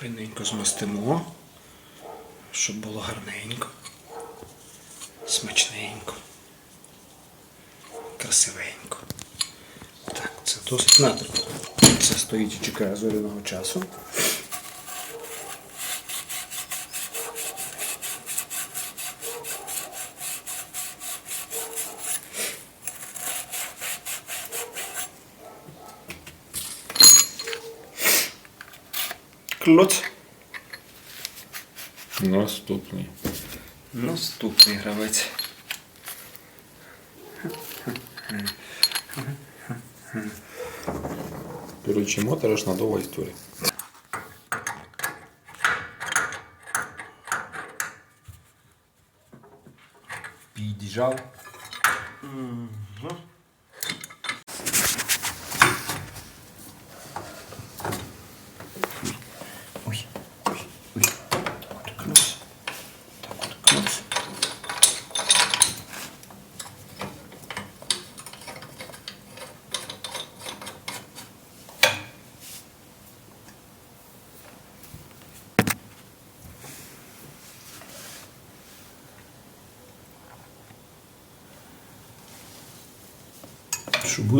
Файненько змастимо, щоб було гарненько, смачненько, красивенько. Так, це досить натрібно. Це стоїть і чекає зоряного часу. Клоц. Наступний. Наступний гравець. Короче, мотора надова історія. Під'їжджав. Ой,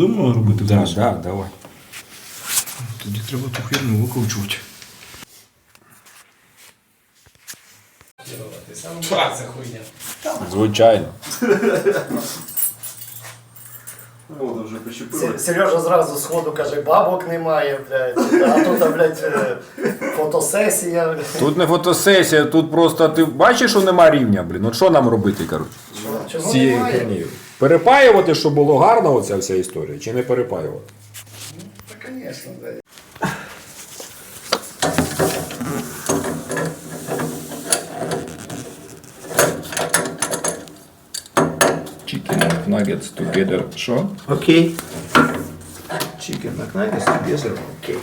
Будемо робити Да, да, давай. Тоді треба ту херню викручувати. Звичайно. Се- Сережа зразу з ходу каже, бабок немає, блядь. А тут, блядь, е, фотосесія. Тут не фотосесія, тут просто ти бачиш, що нема рівня, блін. От що нам робити, коротше? З Чого цією немає? хернею? Перепаювати, щоб було гарно оця вся історія, чи не перепаювати? Та, звісно, блядь. Chicken nuggets together. Що? Окей. Chicken McNuggets together. Окей.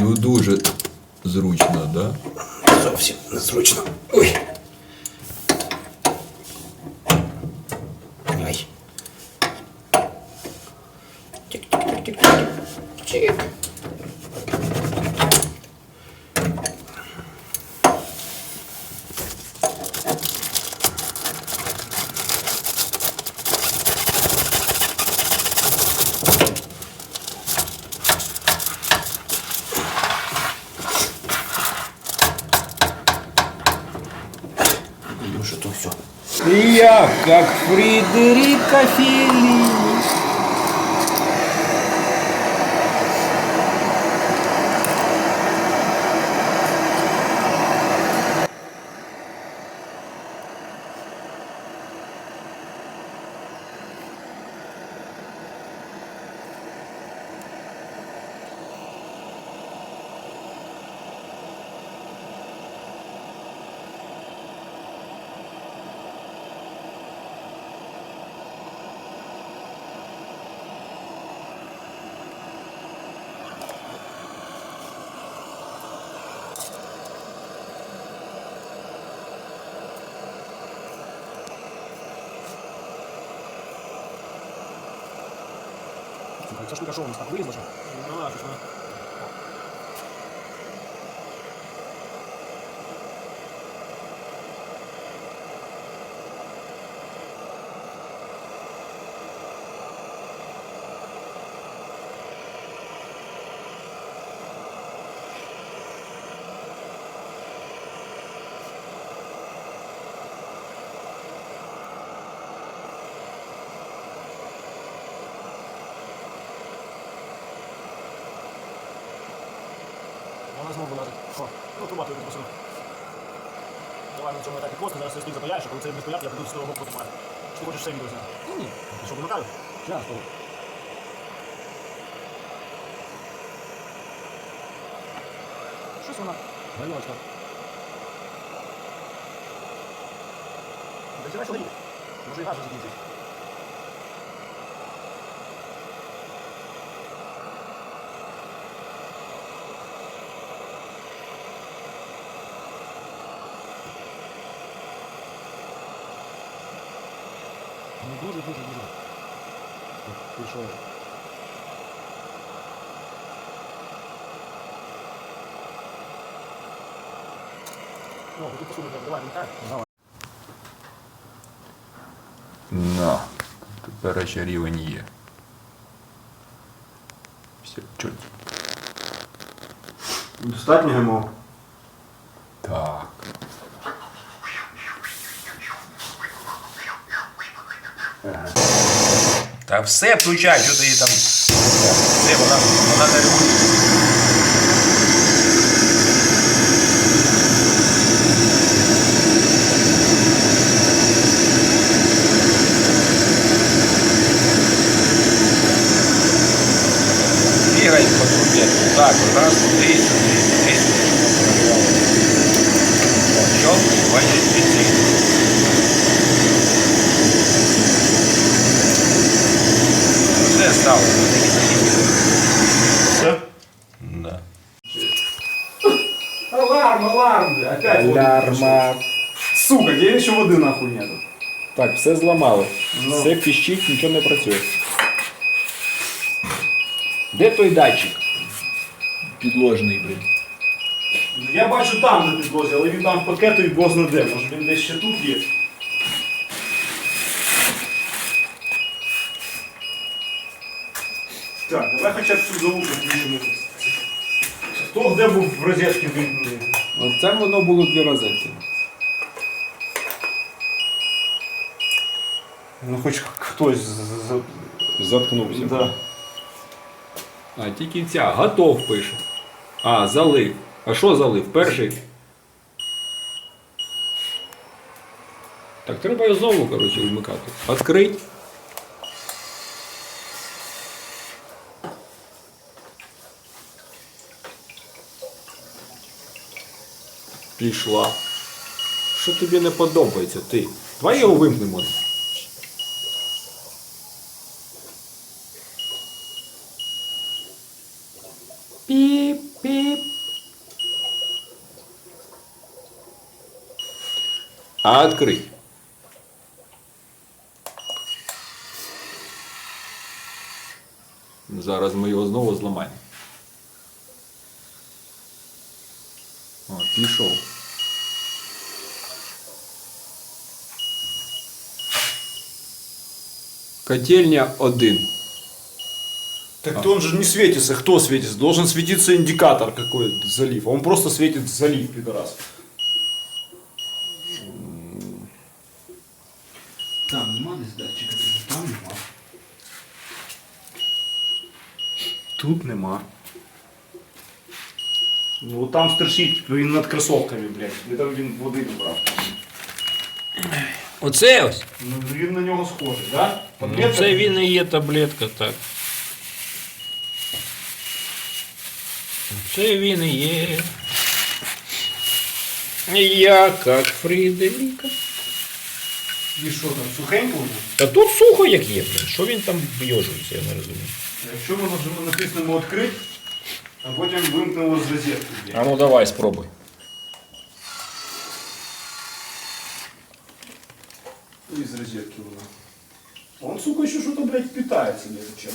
Ну дуже зручно, да? Зовсім незручно. Ой. Думаю, що то все. Я как Фридерика Феллини. Ця штука що у нас так вилізла, що? Ну, да, щось вона. Вона знову вилазить. Що? Ну, труба тут посуну. Давай на цьому етапі просто, зараз цей стік запаяєш, а коли це буде стояти, я буду з того боку потримати. Чи ти хочеш все відео зняти? Ні. Ти що, вимикаю? Час, то. Щось вона. Гальмочка. Дочинай, що доїде. Може і газ вже закінчить. Дуже, дуже, дуже. Пішов. Треба, давай. Давай. На. Тепер ще рівень є. Все, чуть. Достатньо ГМО? Та все включай, що ти її там. Все, вона, вона не регулює. Бігай по трубі. Так, раз, туди, сюди, туди, сюди. Що? Бачиш, підсій. Все стало. Все? Да. Аларм, аларм, бля, пішов. Сука, где еще воды нахуй нету? Так, все зламали. Ну. Все піщить, нічого не працює. Де той датчик? Підложний, блін. Я бачу там на підлозі, але він там в пакету і бозна де. Може він десь ще тут є. Так, давай хоча б цю залупу включимо. Хто де був в розетці вимкнений? Оце воно було дві розетки. Ну хоч хтось з- Заткнувся. Да. А, тільки ця. Готов пише. А, залив. А що залив? Перший. Так треба його знову, коротше, вмикати. Відкрить. Пішла. Що тобі не подобається, ти? Давай його вимкнемо. Піп-піп. А открыть. Зараз ми його знову зламаємо. Пішов. Котельня 1. Так то он же не светится. Кто светится? Должен светиться индикатор какой залив. А он просто светит залив, пидорас. Там нема десь датчика, там нема. Тут нема. Ну там стерчить він над кросовками, блядь. Не там він води не. Оце ось. Ну він на нього схожий, да? Ну, Таблетка? це він і є таблетка, так. Це він і є. Я як Фріделіка. І що там, сухенько воно? Та тут сухо як є, блін. Що він там б'єжується, я не розумію. Якщо ми нажимо- натиснемо відкрити, а потім вимкнемо з розетки. блядь. А ну давай, спробуй. И из розетки вона. Он, сука, еще что-то, блядь, питается между чем.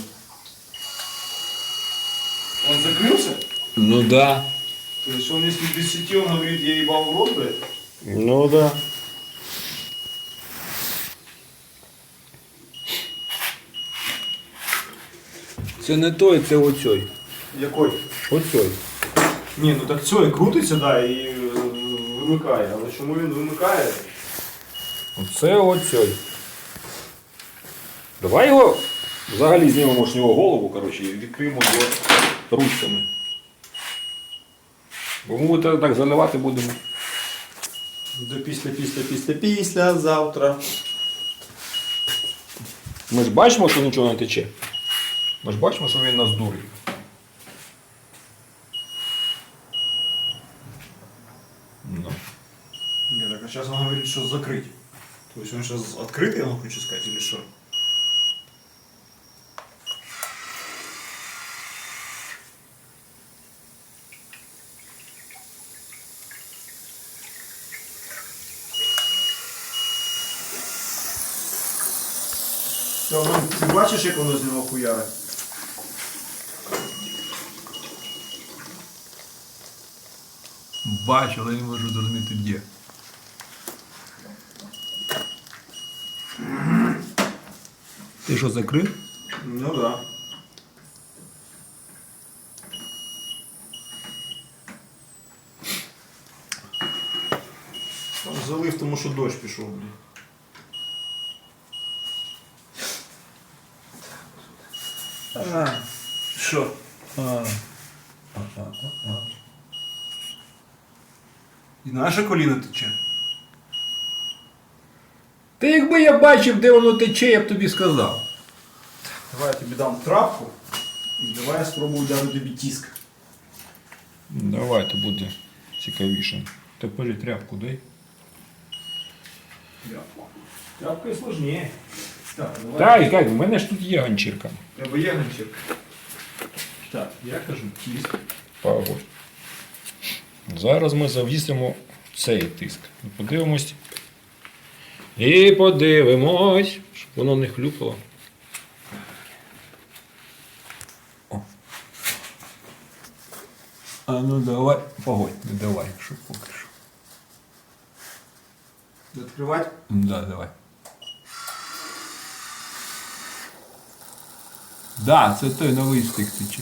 Он закрылся? Ну да. То есть он, если без сети, он говорит, я ебал в рот, блядь? Ну да. Це не той, це оцей. Якой? Оцей. Ні, ну так все, і крутиться, да, і е, вимикає. Але чому він вимикає? Оце оцей. Давай його взагалі знімемо з нього голову, коротше, і відкриємо його ручками. Бо ми так, так заливати будемо. До після, після, після, після, завтра. Ми ж бачимо, що нічого не тече. Ми ж бачимо, що він нас дурить. Ну Ні, так а зараз він говорить, що закрыть. То есть он сейчас открытый, я хочу сказать, или что? Ти бачиш, як воно з нього хуяре? Бачу, але не можу зрозуміти де. Ти що закрив? Ну да. Там залив, тому що дощ пішов, блін. Що? І наше коліно тече. Та якби я бачив, де воно тече, я б тобі сказав. Давай я тобі дам трапку і давай я спробую дати тобі тиск. Давай, то буде цікавіше. Тепер тряпку дай. Тряпку. Тряпка сложніше. Так, давай. Так, як, в мене ж тут є ганчірка. Треба є ганчик. Так, я кажу тиск. Погодь. Зараз ми завісимо цей тиск. Подивимось. І подивимось, щоб воно не хлюпало. О. А ну давай, погодь, не давай, щоб поки що. Відкривати? Да, давай. Да, це той новий стик тече.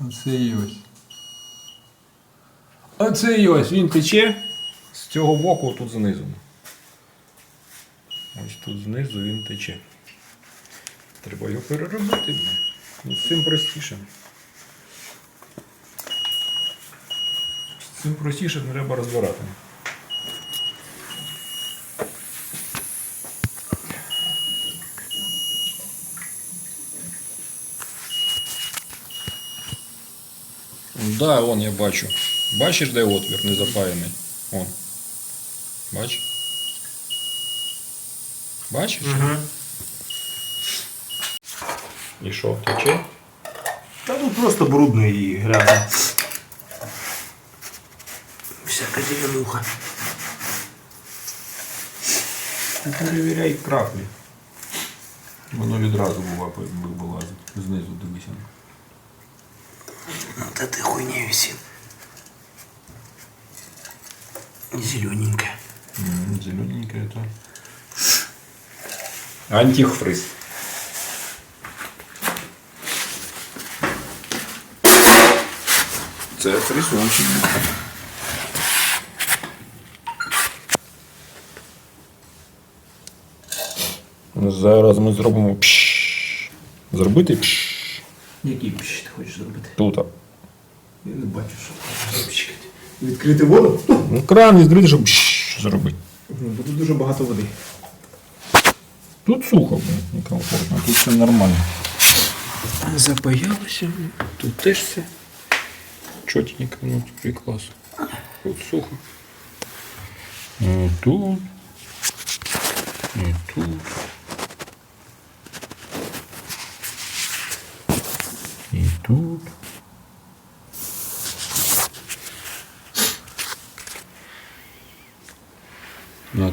Оце і ось. Оце і ось він тече з цього боку тут знизу. Ось тут знизу він тече. Треба його переробити. Ну, з цим простіше. З цим простіше треба розбирати. Да, вон я бачу. Бачиш, де отвір не запаяний? Вон. Бачиш? Бачиш? Угу. І що, тече? Та тут просто брудно і грязно. Всяка зеленуха. Ти перевіряй краплі. Воно відразу бува вилазить. Знизу дивися. Вот этой хуйне висит. Зелененькая. Зелененькое это. Антихфриз. Це фрізончик. Зараз ми зробимо пш. Зробити пш. Який пищ ти хочеш зробити? Тут. Я не бачу, що хочеш. Відкрити воду? Ну, кран відкрити, щоб зробити. Ну, бо тут дуже багато води. Тут сухо, блин, некомфортно, тут все нормально. Запаялося. Тут теж все чотенько, ну тут і клас. Тут сухо. І тут. І тут. І тут.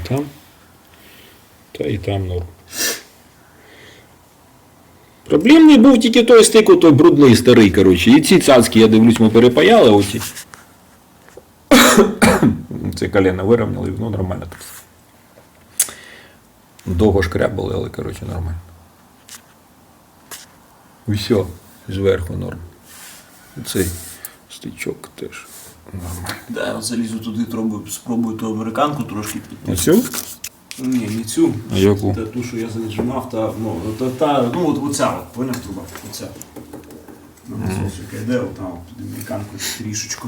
Там. Та і там норм. Проблемний був тільки той стик, той брудний старий, коротше. І ці цацки, я дивлюсь, ми перепаяли оці. Це колено вирівняли, воно нормально тут. Довго шкрябали, але коротше нормально. Все, зверху норм. Цей стичок теж. Да, я залізу туди, пробую, спробую ту американку трошки. Оцю? Ні, не цю. А яку? Та ту, що я зажимав, та, ну, та, та, ну от оця, от, поняв труба, оця. Ну, mm. яка йде, от там, під американку трішечку.